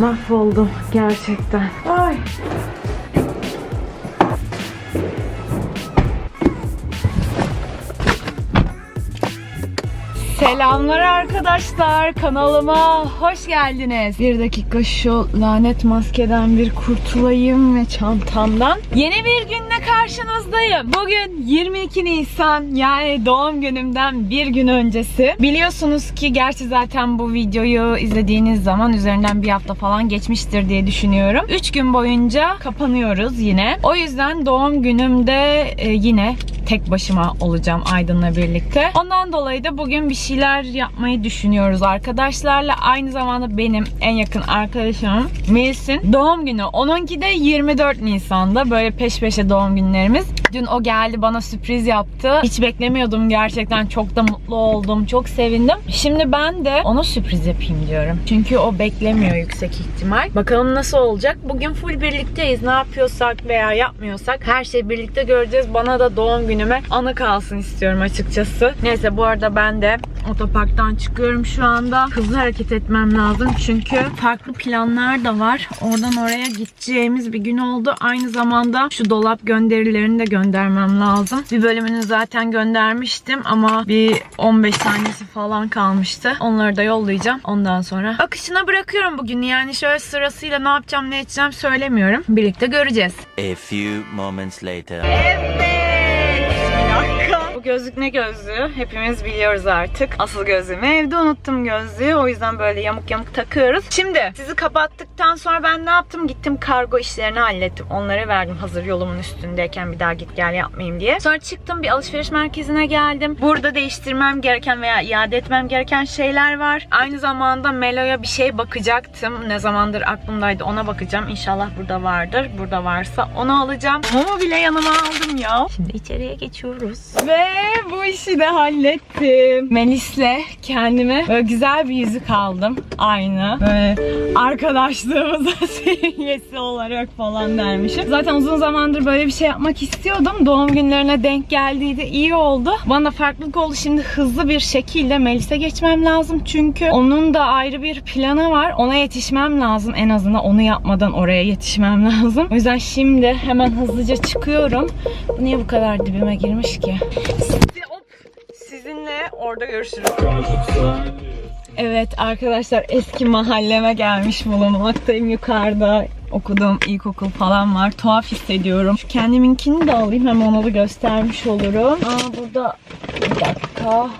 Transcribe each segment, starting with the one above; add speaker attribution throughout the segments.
Speaker 1: Mahvoldum gerçekten. Ay. Selamlar arkadaşlar kanalıma hoş geldiniz. Bir dakika şu lanet maskeden bir kurtulayım ve çantamdan. Yeni bir günle karşınızdayım. Bugün 22 Nisan yani doğum günümden bir gün öncesi. Biliyorsunuz ki gerçi zaten bu videoyu izlediğiniz zaman üzerinden bir hafta falan geçmiştir diye düşünüyorum. 3 gün boyunca kapanıyoruz yine. O yüzden doğum günümde e, yine tek başıma olacağım Aydın'la birlikte. Ondan dolayı da bugün bir şeyler yapmayı düşünüyoruz arkadaşlarla. Aynı zamanda benim en yakın arkadaşım Melis'in doğum günü. Onunki de 24 Nisan'da. Böyle peş peşe doğum günlerimiz. Dün o geldi bana sürpriz yaptı. Hiç beklemiyordum gerçekten. Çok da mutlu oldum. Çok sevindim. Şimdi ben de ona sürpriz yapayım diyorum. Çünkü o beklemiyor yüksek ihtimal. Bakalım nasıl olacak. Bugün full birlikteyiz. Ne yapıyorsak veya yapmıyorsak her şeyi birlikte göreceğiz. Bana da doğum günüme anı kalsın istiyorum açıkçası. Neyse bu arada ben de otoparktan çıkıyorum şu anda. Hızlı hareket etmem lazım çünkü farklı planlar da var. Oradan oraya gideceğimiz bir gün oldu. Aynı zamanda şu dolap gönderilerini de göndermem lazım. Bir bölümünü zaten göndermiştim ama bir 15 tanesi falan kalmıştı. Onları da yollayacağım. Ondan sonra akışına bırakıyorum bugün. Yani şöyle sırasıyla ne yapacağım ne edeceğim söylemiyorum. Birlikte göreceğiz.
Speaker 2: A few moments later.
Speaker 1: Evet. Bu gözlük ne gözlüğü? Hepimiz biliyoruz artık. Asıl gözlüğümü evde unuttum gözlüğü. O yüzden böyle yamuk yamuk takıyoruz. Şimdi sizi kapattıktan sonra ben ne yaptım? Gittim kargo işlerini hallettim. Onları verdim hazır yolumun üstündeyken bir daha git gel yapmayayım diye. Sonra çıktım bir alışveriş merkezine geldim. Burada değiştirmem gereken veya iade etmem gereken şeyler var. Aynı zamanda Melo'ya bir şey bakacaktım. Ne zamandır aklımdaydı ona bakacağım. İnşallah burada vardır. Burada varsa onu alacağım. Momo bile yanıma aldım ya. Şimdi içeriye geçiyoruz. Ve bu işi de hallettim. Melis'le kendime böyle güzel bir yüzük aldım. Aynı. Böyle arkadaşlığımıza seviyesi olarak falan dermişim. Zaten uzun zamandır böyle bir şey yapmak istiyordum. Doğum günlerine denk geldiydi. iyi oldu. Bana farklılık oldu. Şimdi hızlı bir şekilde Melis'e geçmem lazım. Çünkü onun da ayrı bir planı var. Ona yetişmem lazım. En azından onu yapmadan oraya yetişmem lazım. O yüzden şimdi hemen hızlıca çıkıyorum. Bu niye bu kadar dibime girmiş ki? Orada görüşürüz. Evet arkadaşlar eski mahalleme gelmiş bulunmaktayım yukarıda okuduğum ilkokul falan var. Tuhaf hissediyorum. Şu kendiminkini de alayım hem onu da göstermiş olurum. Aa burada bir dakika.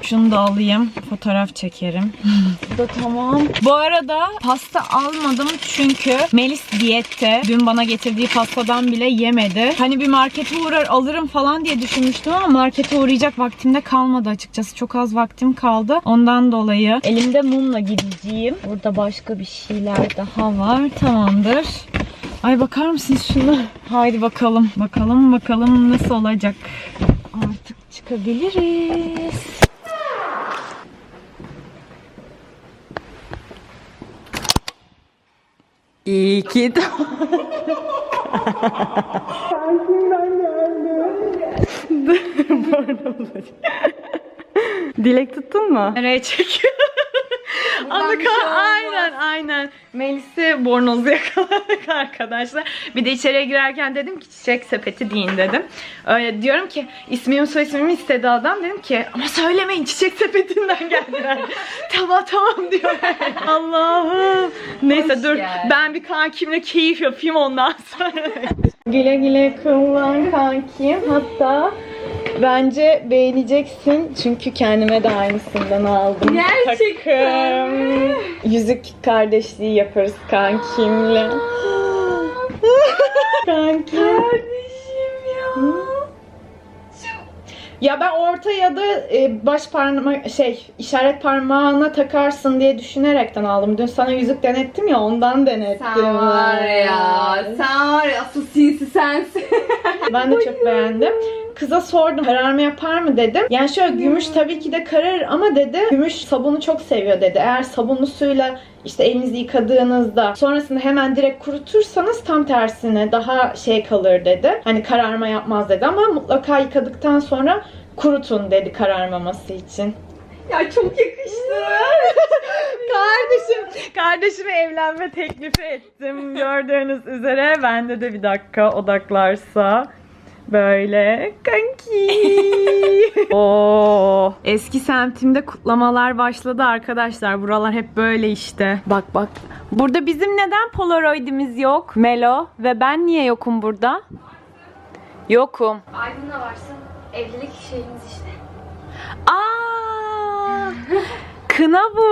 Speaker 1: Şunu da alayım. Fotoğraf çekerim. Bu da tamam. Bu arada pasta almadım çünkü Melis diyette. Dün bana getirdiği pastadan bile yemedi. Hani bir markete uğrar alırım falan diye düşünmüştüm ama markete uğrayacak vaktim de kalmadı açıkçası. Çok az vaktim kaldı. Ondan dolayı elimde mumla gideceğim. Burada başka bir şeyler daha var. Tamamdır. Ay bakar mısınız şuna? Haydi bakalım. Bakalım bakalım nasıl olacak. Çıkabiliriz. İyi ki Dilek tuttun mu? Nereye çekiyor? Anlaka aynen aynen. Melis'i bornozu yakaladık arkadaşlar. Bir de içeriye girerken dedim ki çiçek sepeti deyin dedim. Öyle diyorum ki ismimi soy ismimi istedi adam. Dedim ki ama söylemeyin çiçek sepetinden geldiler. tamam tamam diyor. Allah'ım. Neyse dur ben bir kankimle keyif yapayım ondan sonra. güle güle kullan kankim. Hatta Bence beğeneceksin çünkü kendime de aynısından aldım.
Speaker 3: Gerçekten
Speaker 1: Takım. Yüzük kardeşliği yaparız kankimle. Kankim.
Speaker 3: Kardeşim ya.
Speaker 1: Ya ben orta ya da e, baş parmak şey işaret parmağına takarsın diye düşünerekten aldım. Dün sana yüzük denettim ya ondan denettim.
Speaker 3: Sen var ya. Sen var ya asıl sinsi sensin.
Speaker 1: Ben de çok beğendim. Kıza sordum kararma yapar mı dedim. Yani şöyle gümüş tabii ki de kararır ama dedi gümüş sabunu çok seviyor dedi. Eğer sabunlu suyla işte elinizi yıkadığınızda sonrasında hemen direkt kurutursanız tam tersine daha şey kalır dedi. Hani kararma yapmaz dedi ama mutlaka yıkadıktan sonra kurutun dedi kararmaması için.
Speaker 3: Ya çok yakıştı.
Speaker 1: Kardeşim, kardeşime evlenme teklifi ettim. Gördüğünüz üzere bende de bir dakika odaklarsa böyle kanki. Oo, eski semtimde kutlamalar başladı arkadaşlar. Buralar hep böyle işte. Bak bak. Burada bizim neden polaroidimiz yok? Melo ve ben niye yokum burada? Yokum.
Speaker 4: Aydın'la varsın. Evlilik şeyimiz işte.
Speaker 1: Aa! Kına bu.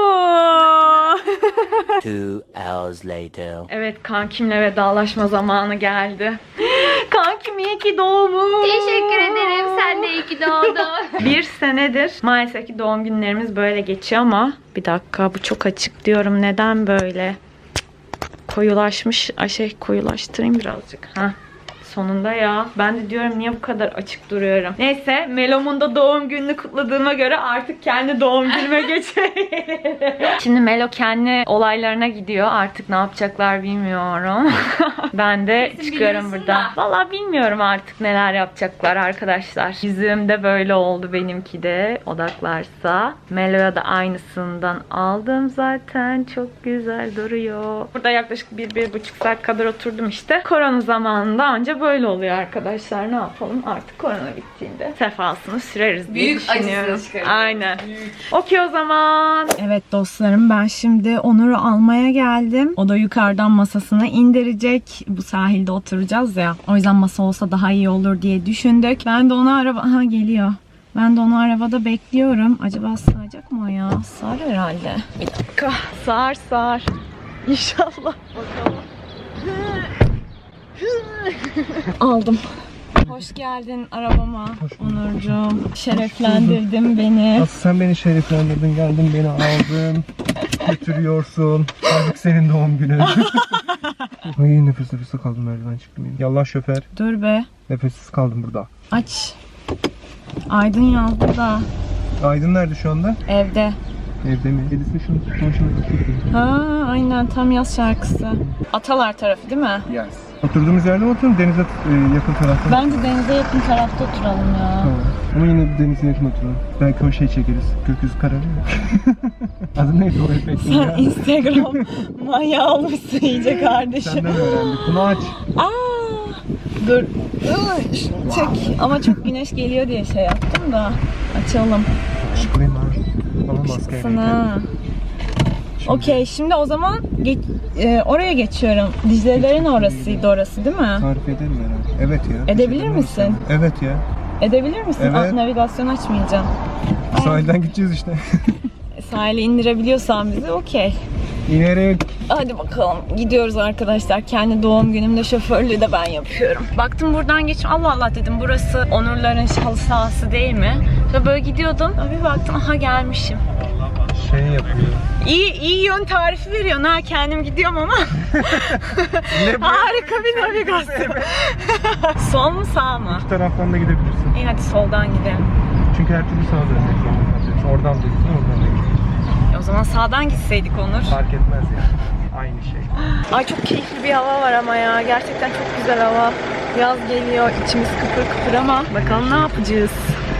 Speaker 2: Two hours later.
Speaker 1: Evet kankimle vedalaşma zamanı geldi. Kankim iyi ki doğmuş.
Speaker 4: Teşekkür ederim. Sen de iyi ki doğdun.
Speaker 1: Bir senedir maalesef ki doğum günlerimiz böyle geçiyor ama bir dakika bu çok açık diyorum. Neden böyle? Koyulaşmış. Ay şey koyulaştırayım birazcık. Ha. Sonunda ya. Ben de diyorum niye bu kadar açık duruyorum. Neyse Melo'mun da doğum gününü kutladığıma göre artık kendi doğum günüme geçelim. Şimdi Melo kendi olaylarına gidiyor. Artık ne yapacaklar bilmiyorum. ben de çıkıyorum
Speaker 4: biliyorsun
Speaker 1: buradan.
Speaker 4: da.
Speaker 1: Valla bilmiyorum artık neler yapacaklar arkadaşlar. Yüzüğüm de böyle oldu benimki de odaklarsa. Melo'ya da aynısından aldım zaten. Çok güzel duruyor. Burada yaklaşık bir, bir buçuk saat kadar oturdum işte. Korona zamanında anca böyle oluyor arkadaşlar. Ne yapalım artık korona bittiğinde sefasını süreriz diye
Speaker 3: Büyük
Speaker 1: düşünüyorum.
Speaker 3: çıkarırız.
Speaker 1: Aynen. Okey o zaman. Evet dostlarım ben şimdi Onur'u almaya geldim. O da yukarıdan masasına indirecek. Bu sahilde oturacağız ya. O yüzden masa olsa daha iyi olur diye düşündük. Ben de onu araba... Aha geliyor. Ben de onu arabada bekliyorum. Acaba sığacak mı o ya? Sığar herhalde. Bir dakika. Sığar sığar. İnşallah. Bakalım. Aldım. Hoş geldin arabama Onurcuğum. Şereflendirdin beni.
Speaker 5: Asıl sen beni şereflendirdin, geldin beni aldın, götürüyorsun. Artık senin doğum günün. Ay nefes nefese kaldım merdiven çıktım yine. Yallah şoför,
Speaker 1: Dur be.
Speaker 5: nefessiz kaldım burada.
Speaker 1: Aç. Aydın yazdı da
Speaker 5: Aydın nerede şu anda?
Speaker 1: evde.
Speaker 5: Evde mi? Edis'in şunu konuşmak istiyorum.
Speaker 1: Ha aynen tam yaz şarkısı. Atalar tarafı değil mi?
Speaker 5: Yes. Oturduğumuz yerde mi oturalım? Denize e, yakın tarafta.
Speaker 1: Bence denize yakın tarafta oturalım ya.
Speaker 5: Tamam. Ama yine denize yakın oturalım. Belki o şey çekeriz. Gökyüzü kararıyor. Adı neydi o efektin
Speaker 1: Sen
Speaker 5: ya?
Speaker 1: Instagram manyağı olmuşsun iyice kardeşim.
Speaker 5: Senden öğrendik. Bunu aç.
Speaker 1: Aa, dur. Iı, Çek. Ama çok güneş geliyor diye şey yaptım da. Açalım.
Speaker 5: Şıklayayım ha. Ama maskeyle.
Speaker 1: Sana. Okey şimdi o zaman geç- e, oraya geçiyorum. Dicle'lerin orasıydı orası değil mi?
Speaker 5: Tarif ederim herhalde. Evet ya.
Speaker 1: Edebilir misin?
Speaker 5: sana. Evet ya.
Speaker 1: Edebilir misin?
Speaker 5: Evet.
Speaker 1: Aa, navigasyon açmayacağım.
Speaker 5: Sahilden gideceğiz işte.
Speaker 1: Sahile indirebiliyorsan bizi okey.
Speaker 5: İnerek.
Speaker 1: Hadi bakalım gidiyoruz arkadaşlar. Kendi doğum günümde şoförlüğü de ben yapıyorum. Baktım buradan geç. Allah Allah dedim burası Onurların halı sahası değil mi? Ve böyle gidiyordum. Bir baktım aha gelmişim.
Speaker 5: Şey yapıyor.
Speaker 1: İyi iyi yön tarifi veriyorsun ha kendim gidiyorum ama. Harika bir navigasyon. Sol mu sağ mı?
Speaker 5: Bu taraftan da gidebilirsin.
Speaker 1: İyi hadi soldan gidelim.
Speaker 5: Çünkü her türlü sağa dönmek zorunda. Oradan da gitsin, oradan da gitsin.
Speaker 1: E, o zaman sağdan gitseydik Onur.
Speaker 5: Fark etmez yani. Aynı şey.
Speaker 1: Ay çok keyifli bir hava var ama ya. Gerçekten çok güzel hava. Yaz geliyor, içimiz kıpır kıpır ama bakalım ne yapacağız.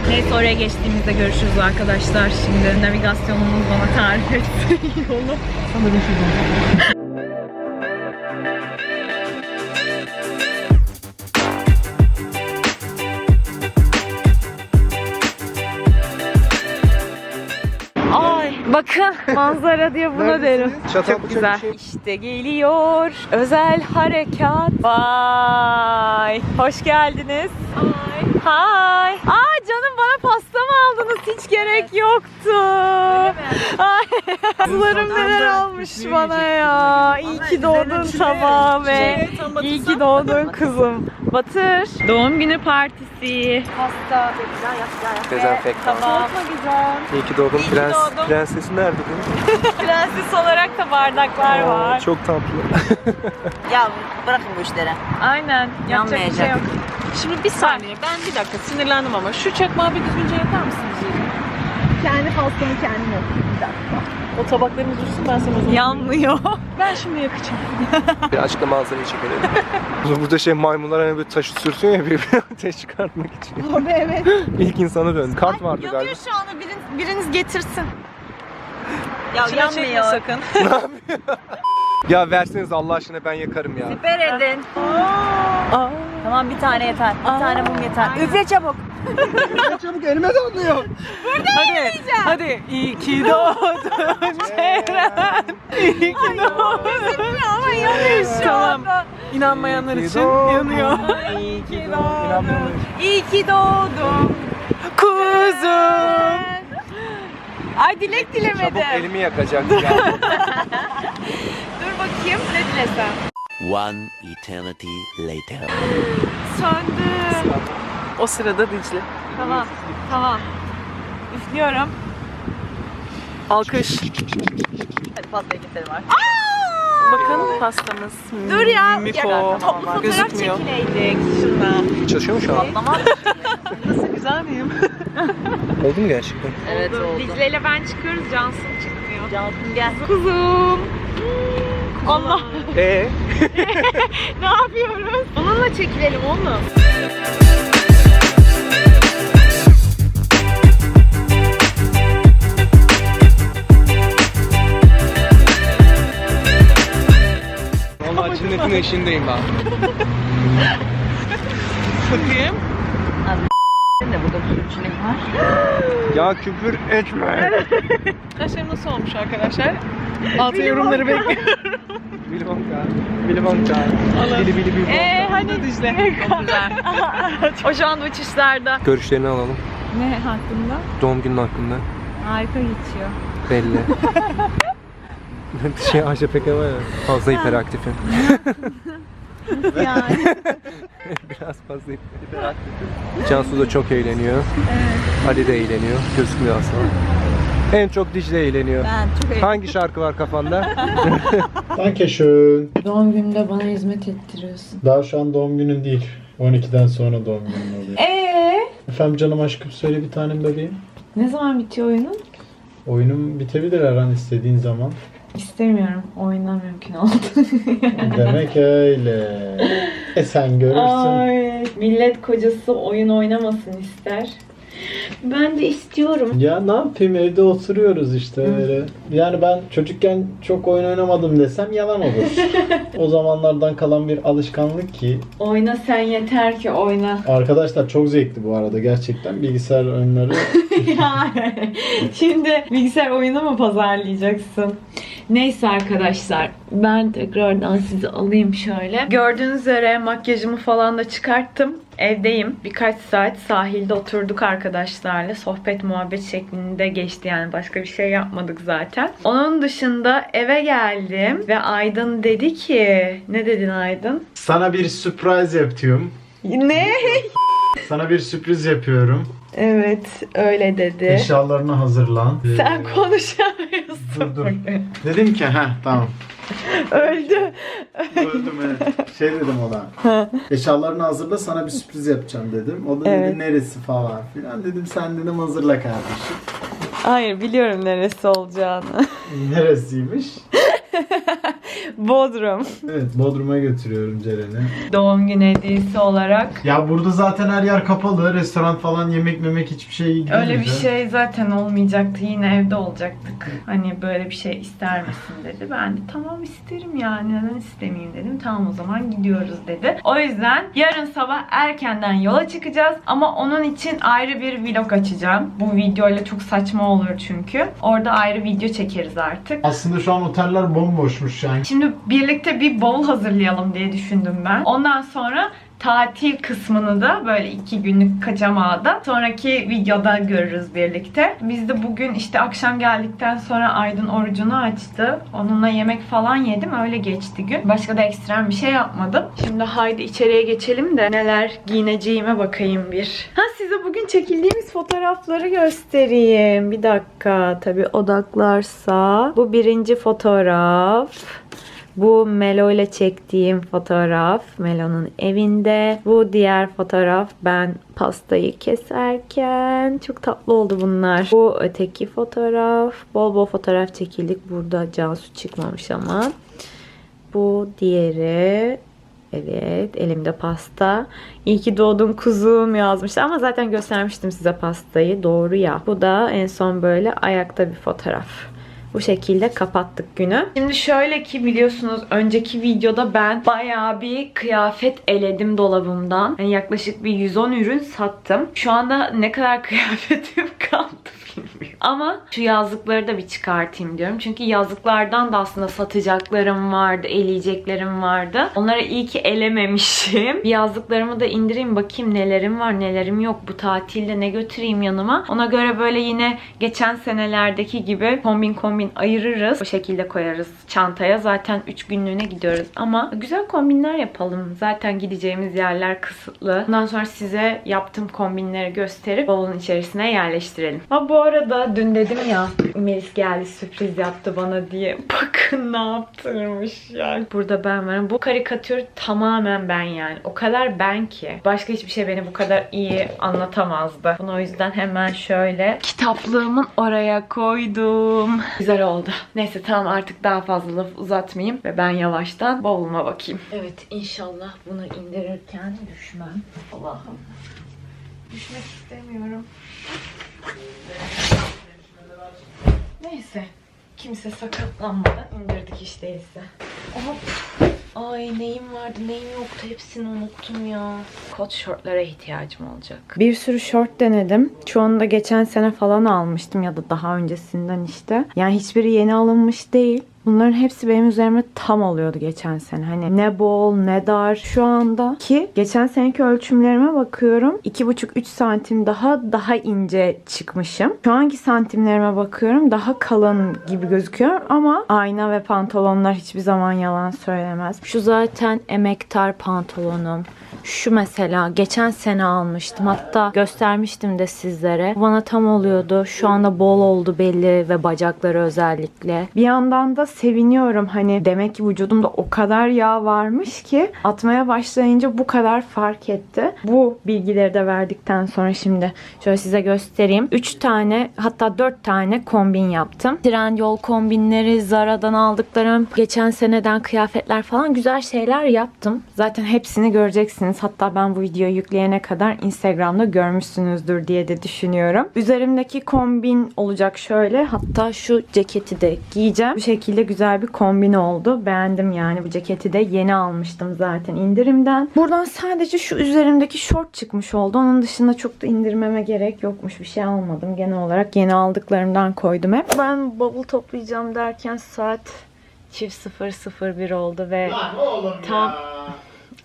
Speaker 1: Neyse oraya geçtiğimizde görüşürüz arkadaşlar. Şimdi navigasyonumuz bana tarif etsin yolu.
Speaker 5: Diyeceğim.
Speaker 1: Ay bakın manzara diye buna
Speaker 5: Neredesiniz?
Speaker 1: derim.
Speaker 5: Çatal
Speaker 1: Çok güzel.
Speaker 5: şey.
Speaker 1: İşte geliyor özel harekat. Vay. Hoş geldiniz. Hay. Aa canım bana pasta mı aldınız? Hiç gerek yoktu. Ay. Kızlarım neler almış bana ya. İyi ki doğdun tamam ve iyi ki doğdun kızım. Batır. Doğum günü partisi. Pasta.
Speaker 5: Dezenfektan.
Speaker 1: Tamam. güzel.
Speaker 5: İyi ki doğdun.
Speaker 1: ki
Speaker 5: Prens,
Speaker 1: doğdum.
Speaker 5: Prensesi nerede değil mi?
Speaker 1: Prenses olarak da bardaklar var.
Speaker 5: Aa, Çok tatlı.
Speaker 6: Ya bırakın bu işleri.
Speaker 1: Aynen. Yapacak bir şey
Speaker 6: Yanmayacak.
Speaker 1: yok.
Speaker 7: Şimdi bir saniye ben bir dakika sinirlendim ama şu çakmağı bir düzgünce yapar mısınız?
Speaker 1: Kendi pastamı kendim yapayım bir dakika.
Speaker 7: O tabaklarımız dursun ben sana o zaman.
Speaker 1: Yanmıyor.
Speaker 7: Ben şimdi yakacağım.
Speaker 5: Birazcık da manzarayı çekelim. Burada şey maymunlar hani böyle taşı sürsün ya birbirine ateş çıkartmak için.
Speaker 1: Abi evet.
Speaker 5: İlk insana döndü. Kart vardı
Speaker 1: Yanıyor
Speaker 5: galiba.
Speaker 1: şu anda biriniz, biriniz getirsin. Ya
Speaker 7: Şuna çekme
Speaker 1: yanmıyor.
Speaker 7: sakın.
Speaker 5: Ya verseniz Allah aşkına ben yakarım ya.
Speaker 1: Siper edin.
Speaker 7: Aa.
Speaker 1: Tamam bir tane yeter. Bir tane mum yeter. Üfle çabuk.
Speaker 5: Çabuk elime damlıyor.
Speaker 7: Hadi. Hadi. İyi ki doğdun Ceren. İyi ki doğdun.
Speaker 1: Ama yanıyor şu
Speaker 7: Tamam.
Speaker 1: anda.
Speaker 7: İnanmayanlar
Speaker 5: İyi ki
Speaker 7: için
Speaker 5: doğdun.
Speaker 7: yanıyor.
Speaker 1: İyi ki doğdun. İyi ki doğdun.
Speaker 7: Kuzum.
Speaker 1: Ay dilek
Speaker 5: Çabuk
Speaker 1: dilemedim.
Speaker 5: elimi yakacak ya.
Speaker 1: Bakayım ne dilesem.
Speaker 2: One eternity later.
Speaker 1: Söndü.
Speaker 7: O sırada Dicle.
Speaker 1: Tamam. Tamam. Üflüyorum.
Speaker 7: Alkış.
Speaker 6: Hadi pastayı keselim artık.
Speaker 7: Bakın pastamız.
Speaker 1: Dur ya.
Speaker 7: Miko.
Speaker 1: Ya, toplu fotoğraf
Speaker 7: Gözükmüyor.
Speaker 1: çekileydik şunla.
Speaker 5: Çalışıyor mu şu an?
Speaker 7: Nasıl güzel miyim?
Speaker 5: Oldu mu gerçekten?
Speaker 6: Evet oldu.
Speaker 1: Dicle ile ben çıkıyoruz. Cansın çıkmıyor.
Speaker 6: Cansın gel.
Speaker 1: Kuzum. Allah.
Speaker 5: Ee?
Speaker 1: ne yapıyoruz? Onunla çekilelim onu.
Speaker 5: Valla cinnetin eşindeyim ben.
Speaker 7: Bakayım.
Speaker 6: Senin de burada çilek var.
Speaker 5: Ya küfür etme.
Speaker 7: Kaşlarım nasıl olmuş arkadaşlar? Altı yorumları bekliyorum.
Speaker 5: Willy Wonka. Willy Wonka. Bili bili bili.
Speaker 1: Eee hani
Speaker 7: Dicle.
Speaker 6: Çok güzel.
Speaker 1: o şu an uçuşlarda.
Speaker 5: Görüşlerini alalım.
Speaker 1: Ne hakkında?
Speaker 5: Doğum günün hakkında.
Speaker 1: Harika geçiyor.
Speaker 5: Belli. şey Ayşe Pekkan var ya. Fazla hiperaktifim.
Speaker 1: Yani.
Speaker 5: Biraz fazla hiperaktifim. Cansu da çok eğleniyor. Ali de eğleniyor. Gözükmüyor aslında. En çok Dicle eğleniyor.
Speaker 1: ben çok
Speaker 5: Hangi şarkı var kafanda?
Speaker 8: Dankeschön.
Speaker 9: Doğum günümde bana hizmet ettiriyorsun.
Speaker 8: Daha şu an doğum günün değil. 12'den sonra doğum günün oluyor.
Speaker 9: Ee,
Speaker 8: Efendim canım aşkım söyle bir tanem bebeğim.
Speaker 9: ne zaman bitiyor oyunun?
Speaker 8: Oyunum bitebilir her an istediğin zaman.
Speaker 9: İstemiyorum. Oyundan mümkün oldu.
Speaker 8: Demek öyle. E sen görürsün.
Speaker 9: Ay, millet kocası oyun oynamasın ister. Ben de istiyorum.
Speaker 8: Ya ne yapayım evde oturuyoruz işte öyle. Yani ben çocukken çok oyun oynamadım desem yalan olur. o zamanlardan kalan bir alışkanlık ki.
Speaker 9: Oyna sen yeter ki oyna.
Speaker 8: Arkadaşlar çok zevkli bu arada gerçekten bilgisayar oyunları.
Speaker 9: Şimdi bilgisayar oyunu mu pazarlayacaksın? Neyse arkadaşlar ben tekrardan sizi alayım şöyle.
Speaker 1: Gördüğünüz üzere makyajımı falan da çıkarttım. Evdeyim. Birkaç saat sahilde oturduk arkadaşlarla. Sohbet muhabbet şeklinde geçti yani. Başka bir şey yapmadık zaten. Onun dışında eve geldim ve Aydın dedi ki... Ne dedin Aydın?
Speaker 8: Sana bir sürpriz yapıyorum.
Speaker 1: Ne?
Speaker 8: Sana bir sürpriz yapıyorum.
Speaker 1: Evet öyle dedi.
Speaker 8: Eşyalarını hazırlan.
Speaker 1: Sen
Speaker 8: Ee,
Speaker 1: konuşamıyorsun.
Speaker 8: Dur dur. Dedim ki ha tamam.
Speaker 1: Öldü.
Speaker 8: Öldüm evet. Şey dedim ona. Eşyalarını hazırla sana bir sürpriz yapacağım dedim. O da
Speaker 1: Evet.
Speaker 8: dedi neresi falan filan. Dedim sen dedim hazırla kardeşim.
Speaker 1: Hayır biliyorum neresi olacağını.
Speaker 8: Neresiymiş?
Speaker 1: Bodrum.
Speaker 8: Evet Bodrum'a götürüyorum Ceren'i.
Speaker 1: Doğum günü hediyesi olarak.
Speaker 8: Ya burada zaten her yer kapalı. Restoran falan yemek memek hiçbir şey gidemeyeceğim.
Speaker 1: Öyle bir şey zaten olmayacaktı. Yine evde olacaktık. Hani böyle bir şey ister misin dedi. Ben de tamam isterim yani. Neden istemeyeyim dedim. Tamam o zaman gidiyoruz dedi. O yüzden yarın sabah erkenden yola çıkacağız. Ama onun için ayrı bir vlog açacağım. Bu videoyla çok saçma olur çünkü. Orada ayrı video çekeriz artık.
Speaker 8: Aslında şu an oteller bomboşmuş yani.
Speaker 1: Şimdi birlikte bir bavul hazırlayalım diye düşündüm ben. Ondan sonra tatil kısmını da böyle iki günlük kaçamağı sonraki videoda görürüz birlikte. Biz de bugün işte akşam geldikten sonra Aydın orucunu açtı. Onunla yemek falan yedim. Öyle geçti gün. Başka da ekstrem bir şey yapmadım. Şimdi haydi içeriye geçelim de neler giyineceğime bakayım bir. Ha size bugün çekildiğimiz fotoğrafları göstereyim. Bir dakika tabii odaklarsa. Bu birinci fotoğraf. Bu Melo ile çektiğim fotoğraf Melo'nun evinde. Bu diğer fotoğraf ben pastayı keserken. Çok tatlı oldu bunlar. Bu öteki fotoğraf. Bol bol fotoğraf çekildik. Burada Cansu çıkmamış ama. Bu diğeri. Evet, elimde pasta. İyi ki doğdun kuzum yazmışlar ama zaten göstermiştim size pastayı. Doğru ya. Bu da en son böyle ayakta bir fotoğraf. Bu şekilde kapattık günü. Şimdi şöyle ki biliyorsunuz önceki videoda ben bayağı bir kıyafet eledim dolabımdan. Yani yaklaşık bir 110 ürün sattım. Şu anda ne kadar kıyafetim kaldı bilmiyorum. Ama şu yazlıkları da bir çıkartayım diyorum. Çünkü yazlıklardan da aslında satacaklarım vardı, eleyeceklerim vardı. Onları iyi ki elememişim. Bir yazlıklarımı da indireyim bakayım nelerim var, nelerim yok. Bu tatilde ne götüreyim yanıma. Ona göre böyle yine geçen senelerdeki gibi kombin kombin ayırırız. Bu şekilde koyarız çantaya. Zaten 3 günlüğüne gidiyoruz ama güzel kombinler yapalım. Zaten gideceğimiz yerler kısıtlı. Ondan sonra size yaptığım kombinleri gösterip bavulun içerisine yerleştirelim. Ha bu arada dün dedim ya Melis geldi sürpriz yaptı bana diye. Bakın ne yaptırmış yani. Burada ben varım. Bu karikatür tamamen ben yani. O kadar ben ki. Başka hiçbir şey beni bu kadar iyi anlatamazdı. Bunu o yüzden hemen şöyle kitaplığımın oraya koydum. Güzel oldu. Neyse tamam artık daha fazla laf uzatmayayım ve ben yavaştan bavuluma bakayım. Evet inşallah bunu indirirken düşmem. Allah'ım. Düşmek istemiyorum. Neyse. Kimse sakatlanmadan indirdik hiç değilse. Ay neyim vardı neyim yoktu hepsini unuttum ya. Kot şortlara ihtiyacım olacak. Bir sürü şort denedim. Çoğunu da geçen sene falan almıştım ya da daha öncesinden işte. Yani hiçbiri yeni alınmış değil. Bunların hepsi benim üzerime tam oluyordu geçen sene. Hani ne bol ne dar. Şu anda ki geçen seneki ölçümlerime bakıyorum. 2,5-3 santim daha daha ince çıkmışım. Şu anki santimlerime bakıyorum. Daha kalın gibi gözüküyor ama ayna ve pantolonlar hiçbir zaman yalan söylemez. Şu zaten emektar pantolonum. Şu mesela geçen sene almıştım. Hatta göstermiştim de sizlere. Bana tam oluyordu. Şu anda bol oldu belli ve bacakları özellikle. Bir yandan da seviniyorum. Hani demek ki vücudumda o kadar yağ varmış ki atmaya başlayınca bu kadar fark etti. Bu bilgileri de verdikten sonra şimdi şöyle size göstereyim. 3 tane hatta 4 tane kombin yaptım. Trendyol kombinleri, Zara'dan aldıklarım, geçen seneden kıyafetler falan güzel şeyler yaptım. Zaten hepsini göreceksiniz. Hatta ben bu videoyu yükleyene kadar Instagram'da görmüşsünüzdür diye de düşünüyorum. Üzerimdeki kombin olacak şöyle. Hatta şu ceketi de giyeceğim. Bu şekilde güzel bir kombin oldu. Beğendim yani bu ceketi de yeni almıştım zaten indirimden. Buradan sadece şu üzerimdeki şort çıkmış oldu. Onun dışında çok da indirmeme gerek yokmuş. Bir şey almadım. Genel olarak yeni aldıklarımdan koydum hep. Ben bavul toplayacağım derken saat çift 001 oldu ve tam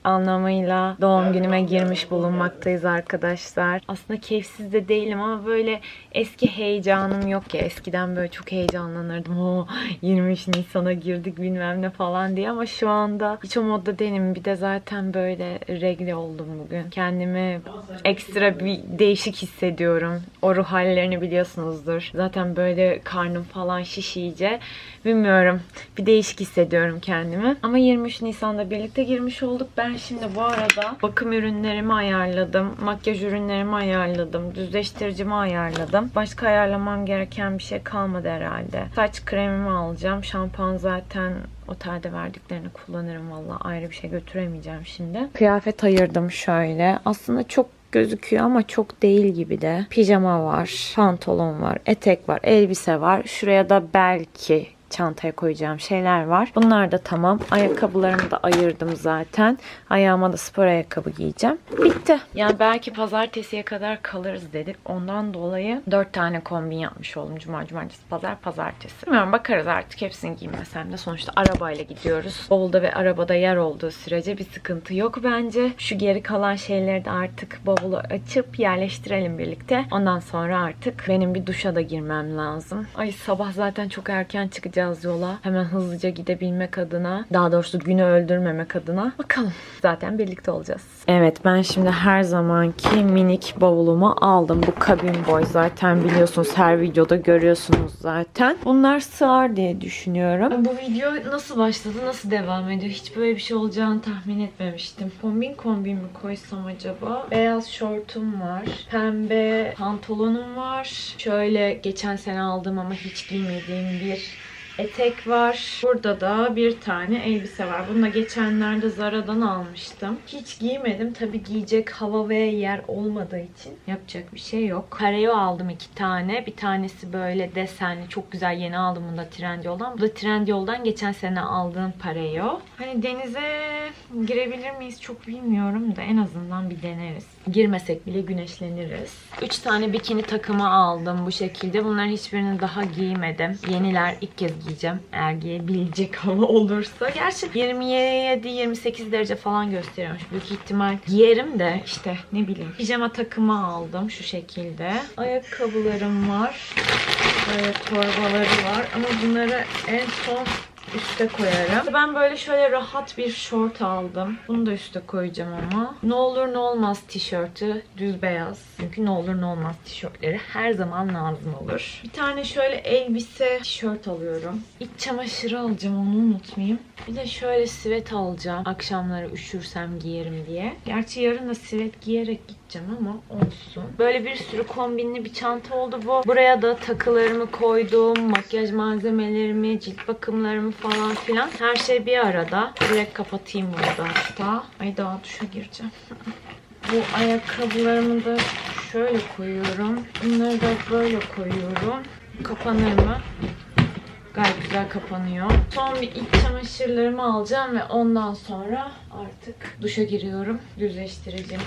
Speaker 1: anlamıyla doğum günüme girmiş bulunmaktayız arkadaşlar. Aslında keyifsiz de değilim ama böyle eski heyecanım yok ya. Eskiden böyle çok heyecanlanırdım. O 23 Nisan'a girdik bilmem ne falan diye ama şu anda hiç o modda değilim. Bir de zaten böyle regle oldum bugün. Kendimi ekstra bir değişik hissediyorum. O ruh hallerini biliyorsunuzdur. Zaten böyle karnım falan şiş iyice. Bilmiyorum. Bir değişik hissediyorum kendimi. Ama 23 Nisan'da birlikte girmiş olduk. Ben şimdi bu arada bakım ürünlerimi ayarladım. Makyaj ürünlerimi ayarladım. Düzleştiricimi ayarladım. Başka ayarlamam gereken bir şey kalmadı herhalde. Saç kremimi alacağım. Şampuan zaten otelde verdiklerini kullanırım valla. Ayrı bir şey götüremeyeceğim şimdi. Kıyafet ayırdım şöyle. Aslında çok gözüküyor ama çok değil gibi de. Pijama var, pantolon var, etek var, elbise var. Şuraya da belki çantaya koyacağım şeyler var. Bunlar da tamam. Ayakkabılarımı da ayırdım zaten. Ayağıma da spor ayakkabı giyeceğim. Bitti. Yani belki pazartesiye kadar kalırız dedik. Ondan dolayı 4 tane kombin yapmış oldum. Cuma, cumartesi, pazar, pazartesi. Bilmiyorum bakarız artık hepsini giymesem de. Sonuçta arabayla gidiyoruz. Bavulda ve arabada yer olduğu sürece bir sıkıntı yok bence. Şu geri kalan şeyleri de artık bavulu açıp yerleştirelim birlikte. Ondan sonra artık benim bir duşa da girmem lazım. Ay sabah zaten çok erken çıkacağız çıkacağız yola. Hemen hızlıca gidebilmek adına. Daha doğrusu günü öldürmemek adına. Bakalım. Zaten birlikte olacağız. Evet ben şimdi her zamanki minik bavulumu aldım. Bu kabin boy zaten biliyorsunuz her videoda görüyorsunuz zaten. Bunlar sığar diye düşünüyorum. Bu video nasıl başladı, nasıl devam ediyor? Hiç böyle bir şey olacağını tahmin etmemiştim. Kombin kombin mi koysam acaba? Beyaz şortum var. Pembe pantolonum var. Şöyle geçen sene aldığım ama hiç giymediğim bir etek var. Burada da bir tane elbise var. Bunu da geçenlerde Zara'dan almıştım. Hiç giymedim. Tabi giyecek hava ve yer olmadığı için yapacak bir şey yok. Pareo aldım iki tane. Bir tanesi böyle desenli. Çok güzel yeni aldım bunu da Trendyol'dan. Bu da Trendyol'dan geçen sene aldığım pareo. Hani denize girebilir miyiz çok bilmiyorum da en azından bir deneriz. Girmesek bile güneşleniriz. Üç tane bikini takımı aldım bu şekilde. Bunların hiçbirini daha giymedim. Yeniler ilk kez giyeceğim. Eğer giyebilecek hava olursa. Gerçi 27-28 derece falan gösteriyormuş. Büyük ihtimal giyerim de işte ne bileyim. Pijama takımı aldım şu şekilde. Ayakkabılarım var. Böyle torbaları var. Ama bunları en son üste koyarım. Ben böyle şöyle rahat bir şort aldım. Bunu da üste koyacağım ama. Ne olur ne olmaz tişörtü düz beyaz. Çünkü ne olur ne olmaz tişörtleri her zaman lazım olur. Bir tane şöyle elbise tişört alıyorum. İç çamaşırı alacağım onu unutmayayım. Bir de şöyle sivet alacağım. Akşamları üşürsem giyerim diye. Gerçi yarın da sivet giyerek gideceğim ama olsun. Böyle bir sürü kombinli bir çanta oldu bu. Buraya da takılarımı koydum. Makyaj malzemelerimi, cilt bakımlarımı falan filan. Her şey bir arada. Direkt kapatayım burada hatta. Ay daha duşa gireceğim. Bu ayakkabılarımı da şöyle koyuyorum. Bunları da böyle koyuyorum. Kapanır mı? Gayet güzel kapanıyor. Son bir iç çamaşırlarımı alacağım ve ondan sonra artık duşa giriyorum. Düzleştireceğim.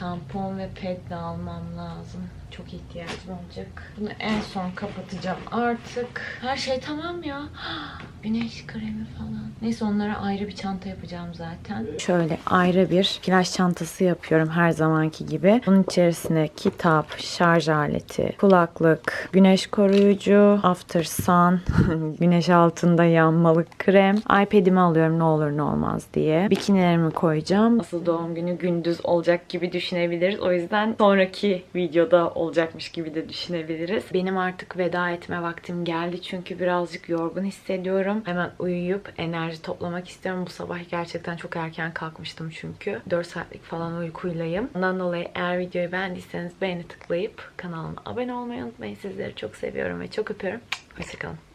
Speaker 1: Tampon ve ped de almam lazım. Çok ihtiyacım olacak. Bunu en son kapatacağım artık. Her şey tamam ya. Güneş kremi falan. Neyse onlara ayrı bir çanta yapacağım zaten. Şöyle ayrı bir flash çantası yapıyorum her zamanki gibi. Bunun içerisine kitap, şarj aleti, kulaklık, güneş koruyucu, after sun, güneş altında yanmalık krem. iPad'imi alıyorum ne olur ne olmaz diye. Bikinilerimi koyacağım. Asıl doğum günü gündüz olacak gibi düşünebiliriz. O yüzden sonraki videoda olacakmış gibi de düşünebiliriz. Benim artık veda etme vaktim geldi çünkü birazcık yorgun hissediyorum. Hemen uyuyup enerji toplamak istiyorum. Bu sabah gerçekten çok erken kalkmıştım çünkü. 4 saatlik falan uykuylayım. Ondan dolayı eğer videoyu beğendiyseniz beğeni tıklayıp kanalıma abone olmayı unutmayın. Sizleri çok seviyorum ve çok öpüyorum. Hoşçakalın.